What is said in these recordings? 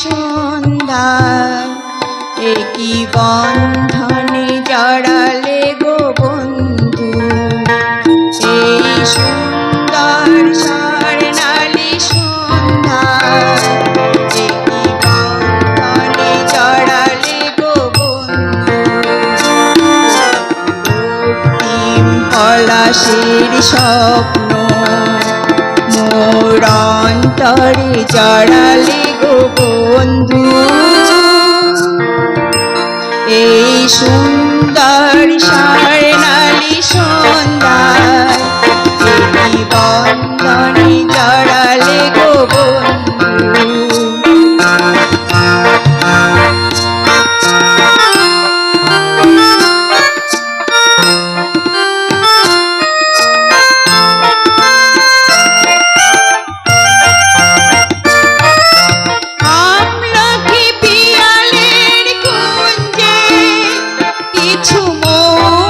সন্ধ্যায় একই বন্ধনে জড়ালে গো বন্ধু। এই সুন্দর স্বর্ণালী সন্ধ্যায় একই বন্ধনে জড়ালে গো বন্ধু। পলাশের স্বপ্ন মোর জড়ালে গো বন্ধু। এই সুন্দর স্বর্ণালী সন্ধ্যায় কিছু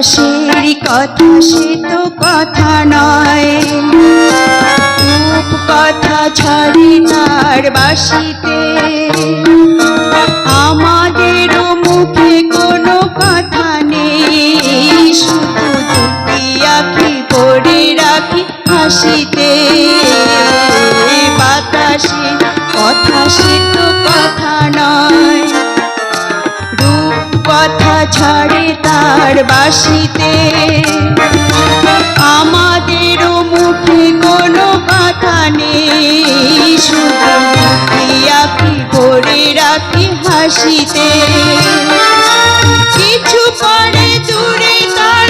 বাতাসের কথা সে তো কথা নয়। রূপ কথা ছাড়ি তার বাসিতে। আমাদেরও মুখে কোনো কথা নেই। শুধু দুটি আখি পড়ে রাখি হাসিতে। বাতাসে কথা সে তো কথা ছাড়ে তার বাসিতে। আমাদেরও মুখে কোনো কথা নেই, শুধু কি করে রাখি হাসিতে। কিছু পরে দূরে তারা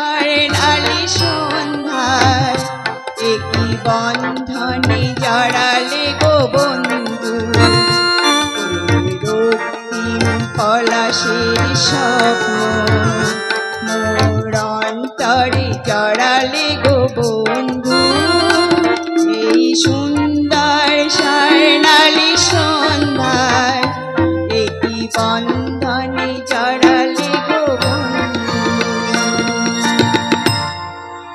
চড়ালি গো।